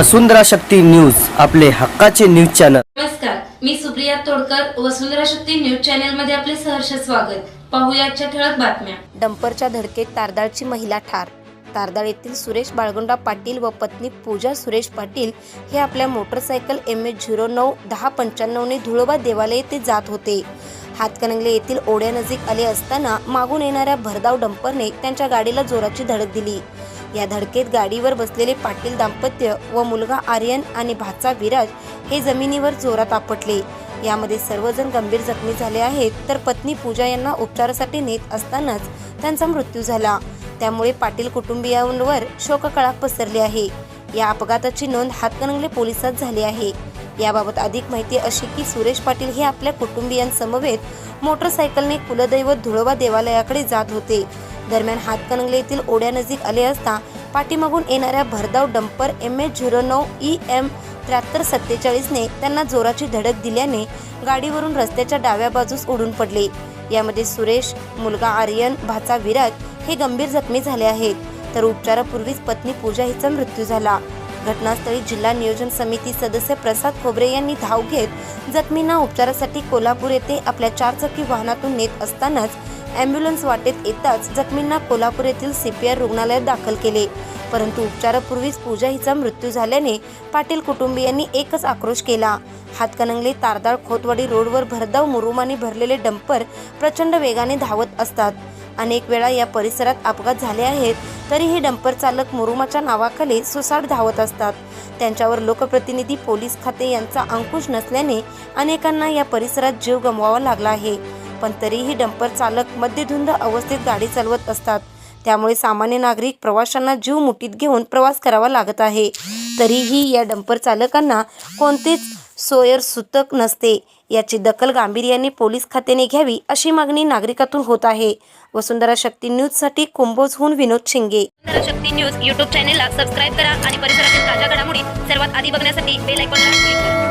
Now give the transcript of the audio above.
वसुंधरा Shakti news आपले हक्काचे news channel. नमस्कार मी सुप्रिया तोडकर वसुंधरा शक्ती न्यूज चॅनलमध्ये आपले सहर्ष स्वागत. पाहूया आजच्या ठळक बातम्या. डंपरच्या धडकेत तारदाळची महिला ठार. तारदाळ येथील सुरेश बाळगुंडा पाटील व पत्नी पूजा सुरेश पाटील हे आपल्या मोटरसायकल एम एच झिरो नऊ दहा पंच्याण्णवने धुळोबा देवालय येथे जात होते. हातकणंगले येथील ओढ्यानजीक आले असताना मागून येणाऱ्या भरधाव डंपरने त्यांच्या गाडीला जोराची धडक दिली. या धडकेत गाडीवर बसलेले पाटील दाम्पत्य व मुलगा आर्यन आणि भाचा विराज हे जमिनीवर जोरात आपटले. यामध्ये सर्वजण गंभीर जखमी झाले आहेत तर पत्नी पूजा यांना उपचारासाठी नेत असतानाच त्यांचा मृत्यू झाला. त्यामुळे पाटील कुटुंबियांवर शोककळा पसरली आहे. या अपघाताची नोंद हातकणंगले पोलिसात झाली आहे. याबाबत अधिक माहिती अशी की सुरेश पाटील हे आपल्या कुटुंबियांसमवेत मोटरसायकलने कुलदैवत धुळोबा देवालयाकडे जात होते. दरम्यान हातकणंगले येथील ओढ्यानजीक आले असता पाठीमागून येणाऱ्या भरधाव डंपर एम एच झिरो नऊ ई एम त्र्याहत्तर सत्तेचाळीसने त्यांना जोराची धडक दिल्याने गाडीवरून रस्त्याच्या डाव्या बाजूस उडून पडले. यामध्ये सुरेश मुलगा आर्यन भाचा विराज हे गंभीर जखमी झाले आहेत. तर उपचारापूर्वीच पत्नी पूजा हिचा मृत्यू झाला. घटनास्थळी जिल्हा नियोजन समिती सदस्य प्रसाद खोबरे यांनी धाव घेत जखमींना उपचारासाठी कोल्हापूर येथे आपल्या चारचाकी वाहनातून नेत असतानाच अँब्युलन्स वाटेत येताच जखमींना कोल्हापूर येथील सीपीआर रुग्णालयात दाखल केले. परंतु उपचारापूर्वीच पूजा हिचा मृत्यू झाल्याने पाटील कुटुंबियांनी एकच आक्रोश केला. हातकणंगले तारदाळ खोतवाडी रोडवर भरधाव मुरुमाने भरलेले डंपर प्रचंड वेगाने धावत असतात. अनेक वेळा या परिसरात अपघात झाले आहेत तरीही डंपर चालक मुरुमाच्या नावाखाली सुसाट धावत असतात. त्यांच्यावर लोकप्रतिनिधी पोलीस खाते यांचा अंकुश नसल्याने अनेकांना या परिसरात जीव गमवावा लागला आहे. पण तरीही डंपर चालक मध्यधुंद अवस्थेत गाडी चालवत असतात. त्यामुळे सामान्य नागरिक प्रवाशांना जीव मुठीत घेऊन प्रवास करावा लागत आहे. तरीही या डंपर चालकांना कोणतेच सोयर सुतक नसते. याची दखल गांभीर्याने पोलीस खात्याने घ्यावी अशी मागणी नागरिकातून होत आहे. वसुंधरा शक्ती न्यूजसाठी कुंभोजहून विनोद शिंगे. वसुंधरा शक्ती न्यूज यूट्यूब चॅनेलला सबस्क्राईब करा आणि परिसरातील ताज्या घडामोडी सर्वात आधी बघण्यासाठी बेल आयकॉनला क्लिक करा.